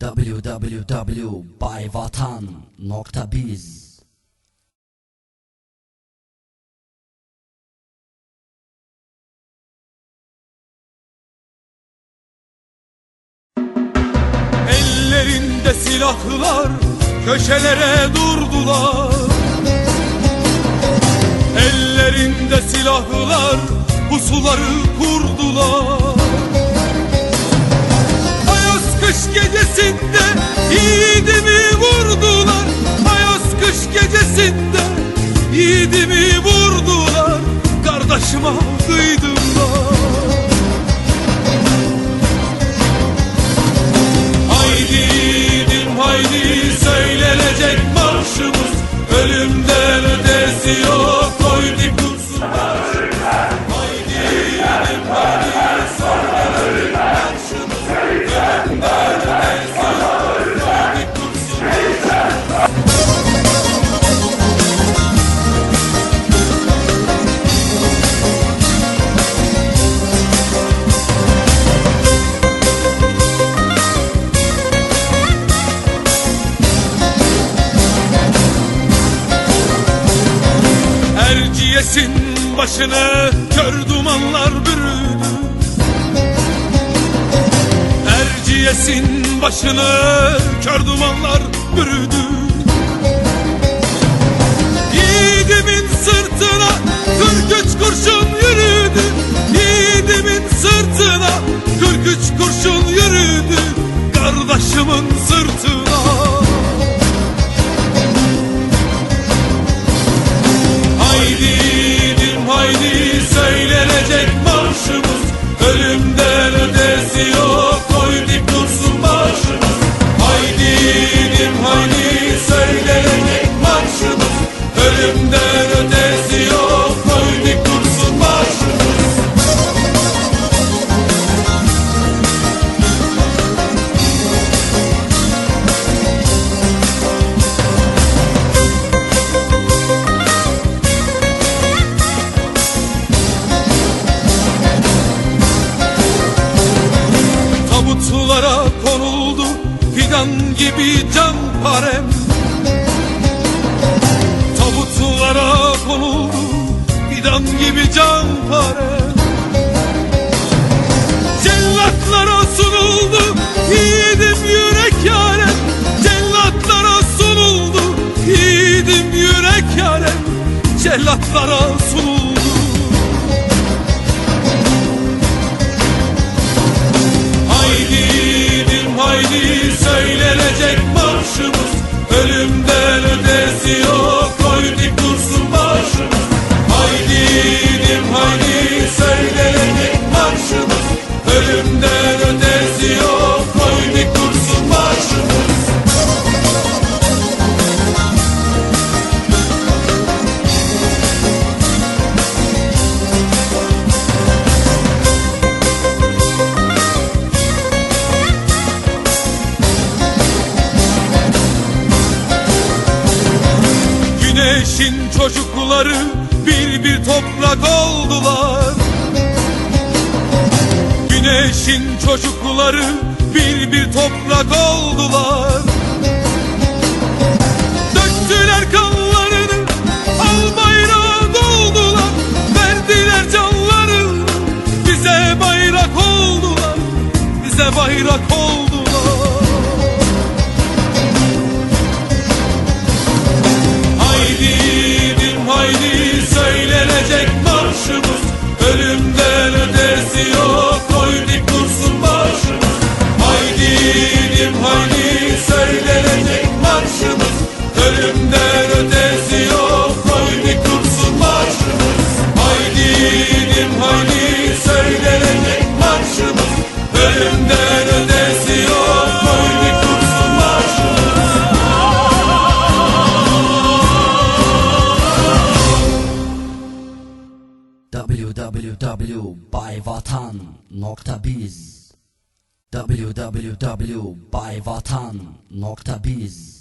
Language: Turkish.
www.bayvatan.biz Ellerinde silahlar köşelere durdular. Ellerinde silahlar pusuları kurdular yiğidimi vurdular Kardeşime kıydılar Haydi dim haydi söylenecek marşımız Ölümden ötesi yok Erciyes'in başını kör dumanlar bürüdü. Erciyes'in başını kör dumanlar bürüdü. Yiğidimin sırtına 43 kurşun yürüdü ötesi fidan gibi can parem Cellatlara sunuldu yiğidim yürek yarem Cellatlara sunuldu yiğidim yürek yarem Cellatlara sunuldu. Haydi dim haydi söylenecek Güneşin çocukları bir bir toprak oldular. Güneşin çocukları bir bir toprak oldular. Döktüler kanlarını al bayrağa doldular. Verdiler canlarını bize bayrak oldular. Bize bayrak oldular www.byvatan.biz www.byvatan.biz